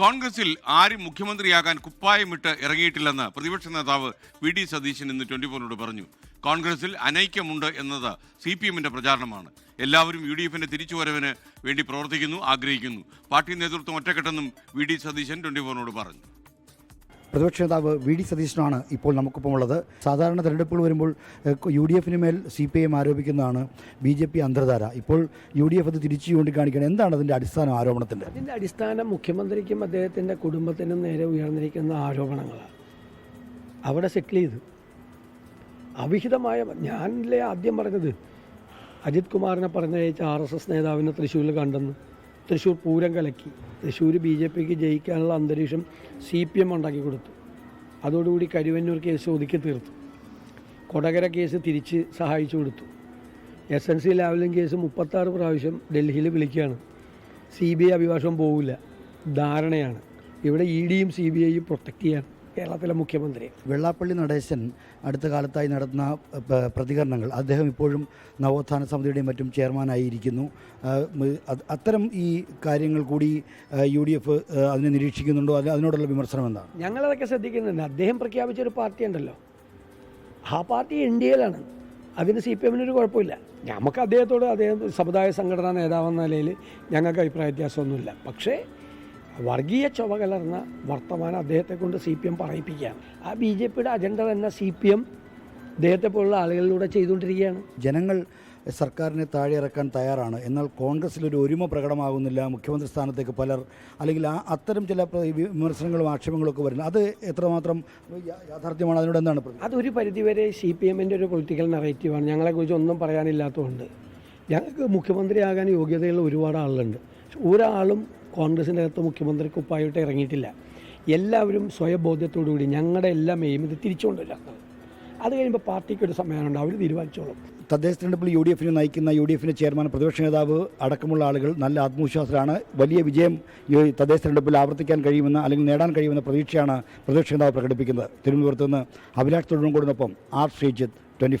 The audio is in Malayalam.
കോൺഗ്രസിൽ ആരും മുഖ്യമന്ത്രിയാകാൻ കുപ്പായമിട്ട് ഇറങ്ങിയിട്ടില്ലെന്ന് പ്രതിപക്ഷ നേതാവ് വി ഡി സതീശൻ ഇന്ന് ട്വന്റി ഫോറിനോട് പറഞ്ഞു. കോൺഗ്രസിൽ അനൈക്യമുണ്ട് എന്നത് സി പി എമ്മിന്റെ പ്രചാരണമാണ്. എല്ലാവരും യു ഡി എഫിന്റെ തിരിച്ചുവരവിന് വേണ്ടി പ്രവർത്തിക്കുന്നു ആഗ്രഹിക്കുന്നു. പാർട്ടി നേതൃത്വം ഒറ്റക്കെട്ടെന്നും വി ഡി സതീശൻ ട്വന്റി ഫോറിനോട് പറഞ്ഞു. പ്രതിപക്ഷ നേതാവ് വി ഡി സതീശനാണ് ഇപ്പോൾ നമുക്കൊപ്പമുള്ളത് സാധാരണ തെരഞ്ഞെടുപ്പുകൾ വരുമ്പോൾ യു ഡി എഫിന് മേൽ സി പി എം ആരോപിക്കുന്നതാണ് ബി ജെ പി അന്തർധാര. ഇപ്പോൾ യു ഡി എഫ് അത് തിരിച്ചു ചൂണ്ടിക്കാണിക്കണം എന്താണ് അതിന്റെ അടിസ്ഥാന ആരോപണത്തിന്റെ? അതിന്റെ അടിസ്ഥാനം മുഖ്യമന്ത്രിക്കും അദ്ദേഹത്തിന്റെ കുടുംബത്തിനും നേരെ ഉയർന്നിരിക്കുന്ന ആരോപണങ്ങളാണ്. അവിടെ സെറ്റിൽ ചെയ്തു. അവിഹിതമായ ഞാനല്ലേ ആദ്യം പറഞ്ഞത് അജിത് കുമാറിനെ പറഞ്ഞയച്ച ആർ എസ് എസ് നേതാവിനെ തൃശ്ശൂരിൽ കണ്ടെന്ന്. തൃശ്ശൂർ പൂരം കലക്കി. തൃശ്ശൂർ ബി ജെ പിക്ക് ജയിക്കാനുള്ള അന്തരീക്ഷം സി പി എം ഉണ്ടാക്കി കൊടുത്തു. അതോടുകൂടി കരുവന്നൂർ കേസ് ഒതുക്കി തീർത്തു. കൊടകര കേസ് തിരിച്ച് സഹായിച്ചു കൊടുത്തു. S N C Lavalin case മുപ്പത്താറ് പ്രാവശ്യം ഡൽഹിയിൽ വിളിക്കുകയാണ്. സി ബി ഐ അഭിഭാഷകം പോവില്ല. ധാരണയാണ്. ഇവിടെ ഇ ഡിയും സി ബി ഐയും പ്രൊട്ടക്റ്റ് ചെയ്യാൻ കേരളത്തിലെ മുഖ്യമന്ത്രി. വെള്ളാപ്പള്ളി നടേശൻ അടുത്ത കാലത്തായി നടത്തുന്ന പ്രതികരണങ്ങൾ അദ്ദേഹം ഇപ്പോഴും നവോത്ഥാന സമിതിയുടെയും മറ്റും ചെയർമാനായിരിക്കുന്നു. അത്തരം ഈ കാര്യങ്ങൾ കൂടി യു ഡി എഫ് അതിനെ നിരീക്ഷിക്കുന്നുണ്ടോ? അല്ല അതിനോടുള്ള വിമർശനം എന്താണ്? ഞങ്ങളതൊക്കെ ശ്രദ്ധിക്കുന്നുണ്ട്. അദ്ദേഹം പ്രഖ്യാപിച്ച ഒരു പാർട്ടി ഉണ്ടല്ലോ ആ പാർട്ടി എൻ ഡി എയിലാണ്. അതിന് സി പി എമ്മിനൊരു കുഴപ്പമില്ല. നമുക്ക് അദ്ദേഹത്തോട് അദ്ദേഹം സമുദായ സംഘടനാ നേതാവെന്ന നിലയിൽ ഞങ്ങൾക്ക് അഭിപ്രായ വ്യത്യാസമൊന്നുമില്ല. പക്ഷേ വർഗീയ ചൊവ കലർന്ന വർത്തമാനം അദ്ദേഹത്തെ കൊണ്ട് സി പി എം പറയിപ്പിക്കുകയാണ്. ആ ബി ജെ പിയുടെ അജണ്ട തന്നെ സി പി എം അദ്ദേഹത്തെ പോലുള്ള ആളുകളിലൂടെ ചെയ്തുകൊണ്ടിരിക്കുകയാണ്. ജനങ്ങൾ സർക്കാരിനെ താഴെ ഇറക്കാൻ തയ്യാറാണ്. എന്നാൽ കോൺഗ്രസ്സിലൊരു ഒരുമ പ്രകടമാകുന്നില്ല. മുഖ്യമന്ത്രി സ്ഥാനത്തേക്ക് പലർ അല്ലെങ്കിൽ ആ അത്തരം ചില വിമർശനങ്ങളും ആക്ഷേപങ്ങളും ഒക്കെ വരുന്നത് അത് എത്രമാത്രം യാഥാർത്ഥ്യമാണ്? അതിനോട് എന്താണ് അതൊരു പരിധിവരെ സി പി എമ്മിന്റെ ഒരു പൊളിറ്റിക്കൽ നറേറ്റീവാണ്. ഞങ്ങളെക്കുറിച്ച് ഒന്നും പറയാനില്ലാത്തതുകൊണ്ട്. ഞങ്ങൾക്ക് മുഖ്യമന്ത്രിയാകാൻ യോഗ്യതയുള്ള ഒരുപാട് ആളുകളുണ്ട്. ഒരാളും കോൺഗ്രസിന്റെ അകത്ത് മുഖ്യമന്ത്രിക്ക് ഉപ്പായിട്ട് ഇറങ്ങിയിട്ടില്ല. എല്ലാവരും സ്വയബോധ്യത്തോടുകൂടി ഞങ്ങളുടെ എല്ലാം എയിം ഇത് തിരിച്ചുകൊണ്ടില്ല അത് കഴിയുമ്പോൾ പാർട്ടിക്ക് ഒരു സമയമുണ്ട് അവർ തീരുമാനിച്ചോളും. തദ്ദേശ തെരഞ്ഞെടുപ്പിൽ യു ഡി എഫിനെ നയിക്കുന്ന യു ഡി എഫിന്റെ ചെയർമാൻ പ്രതിപക്ഷ നേതാവ് അടക്കമുള്ള ആളുകൾ നല്ല ആത്മവിശ്വാസത്തിലാണ്. വലിയ വിജയം ഈ തദ്ദേശ തെരഞ്ഞെടുപ്പിൽ ആവർത്തിക്കാൻ കഴിയുമെന്ന് അല്ലെങ്കിൽ നേടാൻ കഴിയുമെന്ന പ്രതീക്ഷയാണ് പ്രതിപക്ഷ നേതാവ് പ്രകടിപ്പിക്കുന്നത്. തിരുവനന്തപുരത്ത് നിന്ന് അഭിലാഷ് തൊഴിലും കൂടുന്നൊപ്പം ആർ ശ്രീജിത്ത് ട്വന്റി